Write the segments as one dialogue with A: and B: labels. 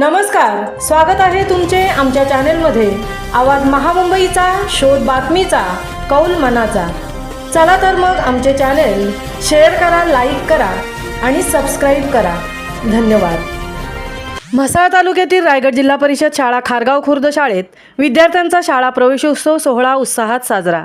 A: नमस्कार स्वागत आहे तुमचे आमच्या चॅनेलमध्ये. आवाज महामुंबईचा शोध बातमीचा कौल मनाचा. चला तर मग आमचे चॅनेल शेअर करा लाईक करा आणि सबस्क्राईब करा. धन्यवाद. म्हसाळ तालुक्यातील रायगड जिल्हा परिषद शाळा खारगाव खुर्द शाळेत विद्यार्थ्यांचा शाळा प्रवेशोत्सव सोहळा उत्साहात साजरा.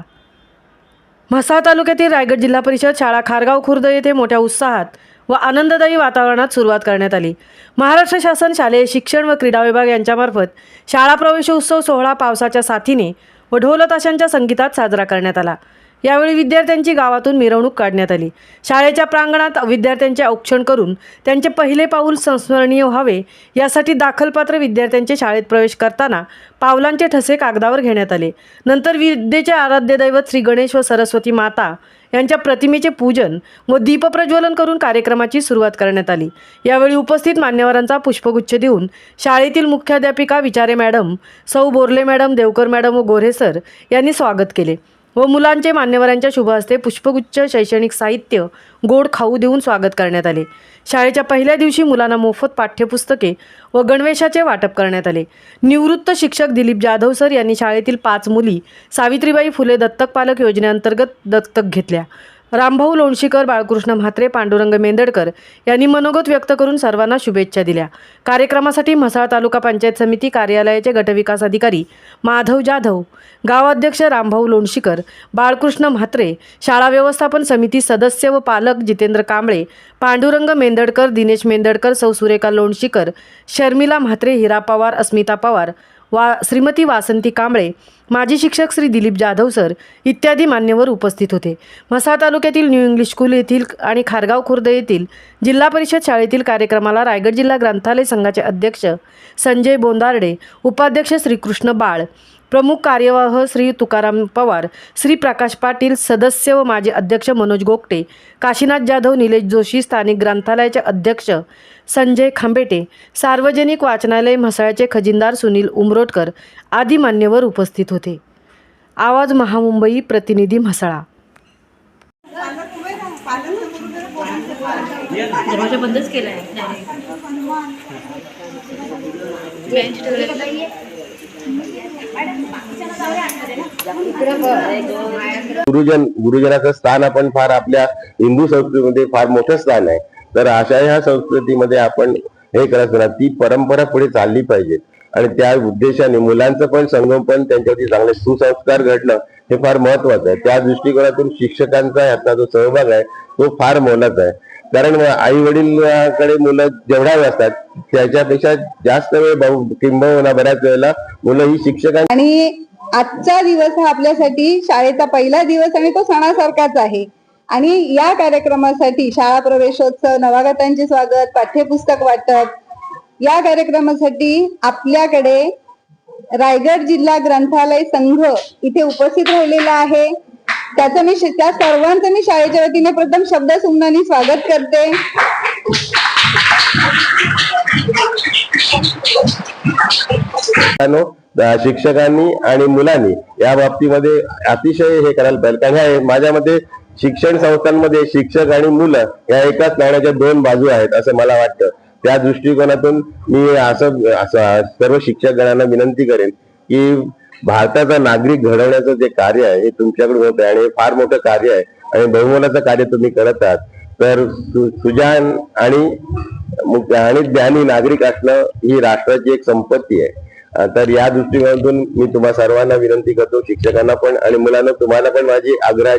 A: म्हसाळ तालुक्यातील रायगड जिल्हा परिषद शाळा खारगाव खुर्द येथे मोठ्या उत्साहात व आनंददायी वातावरणात सुरुवात करण्यात आली. महाराष्ट्र शासन शालेय शिक्षण व क्रीडा विभाग यांच्यामार्फत शाळा प्रवेशोत्सव सोहळा पावसाच्या साथीने व ढोलताशांच्या संगीतात साजरा करण्यात आला. यावेळी विद्यार्थ्यांची गावातून मिरवणूक काढण्यात आली. शाळेच्या प्रांगणात विद्यार्थ्यांचे औक्षण करून त्यांचे पहिले पाऊल संस्मरणीय व्हावे यासाठी दाखलपात्र विद्यार्थ्यांचे शाळेत प्रवेश करताना पावलांचे ठसे कागदावर घेण्यात आले. नंतर विद्येचे आराध्य दैवत श्री गणेश व सरस्वती माता यांच्या प्रतिमेचे पूजन व दीपप्रज्वलन करून कार्यक्रमाची सुरुवात करण्यात आली. यावेळी उपस्थित मान्यवरांचा पुष्पगुच्छ देऊन शाळेतील मुख्याध्यापिका विचारे मॅडम सौ बोर्ले मॅडम देवकर मॅडम व गोऱ्हे सर यांनी स्वागत केले. व मुलांचे मान्यवरांच्या शुभ हस्ते पुष्पगुच्छ शैक्षणिक साहित्य गोड खाऊ देऊन स्वागत करण्यात आले. शाळेच्या पहिल्या दिवशी मुलांना मोफत पाठ्यपुस्तके व गणवेशाचे वाटप करण्यात आले. निवृत्त शिक्षक दिलीप जाधव सर यांनी शाळेतील पाच मुली सावित्रीबाई फुले दत्तक पालक योजनेअंतर्गत दत्तक घेतल्या. रामभाऊ लोणशीकर बाळकृष्ण म्हात्रे पांडुरंग मेंदडकर यांनी मनोगत व्यक्त करून सर्वांना शुभेच्छा दिल्या. कार्यक्रमासाठी म्हसाळ तालुका पंचायत समिती कार्यालयाचे गटविकास अधिकारी माधव जाधव गावाध्यक्ष रामभाऊ लोणशीकर बाळकृष्ण म्हात्रे शाळा व्यवस्थापन समिती सदस्य व पालक जितेंद्र कांबळे पांडुरंग मेंदडकर दिनेश मेंदडकर सौ सुरेखा लोणशीकर शर्मिला म्हात्रे हिरा पवार अस्मिता पवार वा श्रीमती वासंती कांबळे माजी शिक्षक श्री दिलीप जाधव सर इत्यादी मान्यवर उपस्थित होते. म्हसा तालुक्यातील न्यू इंग्लिश स्कूल येथील आणि खारगाव खुर्द येथील जिल्हा परिषद शाळेतील कार्यक्रमाला रायगड जिल्हा ग्रंथालय संघाचे अध्यक्ष संजय बोंदार्डे उपाध्यक्ष श्रीकृष्ण बाळ प्रमुख कार्यवाह श्री तुकाराम पवार श्री प्रकाश पाटील सदस्य व माजी अध्यक्ष मनोज गोगटे काशीनाथ जाधव निलेश जोशी स्थानिक ग्रंथालयाचे अध्यक्ष संजय खांबेटे सार्वजनिक वाचनालय म्हसाळचे खजिनदार सुनील उमरोटकर आदी मान्यवर उपस्थित होते. आवाज महामुंबई प्रतिनिधी म्हसाळा.
B: दरवाजा बंदच केलाय. बेंच ठेवलेला
C: गुरुजन गुरुजनाचं स्थान आपण फार आपल्या हिंदू संस्कृतीमध्ये फार मोठं स्थान आहे. तर अशा ह्या संस्कृतीमध्ये आपण हे करत असताना ती परंपरा पुढे चालली पाहिजे. आणि त्या उद्देशाने मुलांचं पण संगोपन त्यांच्यावरती चांगले सुसंस्कार घडणं हे फार महत्वाचं आहे. त्या दृष्टिकोनातून शिक्षकांचा यातला जो सहभाग आहे तो फार मोलाचा आहे. कारण आई वडीलकडे मुलं जेवढ्या वेळ असतात त्याच्यापेक्षा जास्त वेळ किंबहुना बऱ्याच वेळेला मुलं ही शिक्षकांनी
D: आणि आजचा दिवस हा आपल्यासाठी शाळेचा पहिला दिवस आणि तो सणासारखाच आहे. आणि या कार्यक्रमासाठी शाळा प्रवेशोत्सव नवागतांचे स्वागत पाठ्यपुस्तक वाटप या कार्यक्रमासाठी आपल्याकडे रायगड जिल्हा ग्रंथालय संघ इथे उपस्थित राहिलेला आहे. त्याचं मी त्या सर्वांचं मी शाळेच्या वतीने प्रथम शब्द सुमनानी स्वागत करते.
C: मित्रांनो, शिक्षकांनी आणि मुलांनी या बाबतीमध्ये अतिशय हे करायला पाहिजे. कारण ह्या माझ्यामध्ये शिक्षण संस्थांमध्ये शिक्षक आणि मुलं या एकाच नाण्याच्या दोन बाजू आहेत असं मला वाटतं. त्या दृष्टिकोनातून मी असं असं सर्व शिक्षकगणांना विनंती करेन की भारताचा नागरिक घडवण्याचं जे कार्य आहे हे तुमच्याकडून होत आहे आणि हे फार मोठं कार्य आहे आणि बहुमोलाचं कार्य तुम्ही करत आहात. तर सुजान आणि आणि ज्ञानी नागरिक असणं ही राष्ट्राची एक संपत्ती आहे. तर या दृष्टिकोनातून मी तुम्हा सर्वांना विनंती करतो शिक्षकांना पण आणि मुलांना तुम्हाला पण माझी आग्रह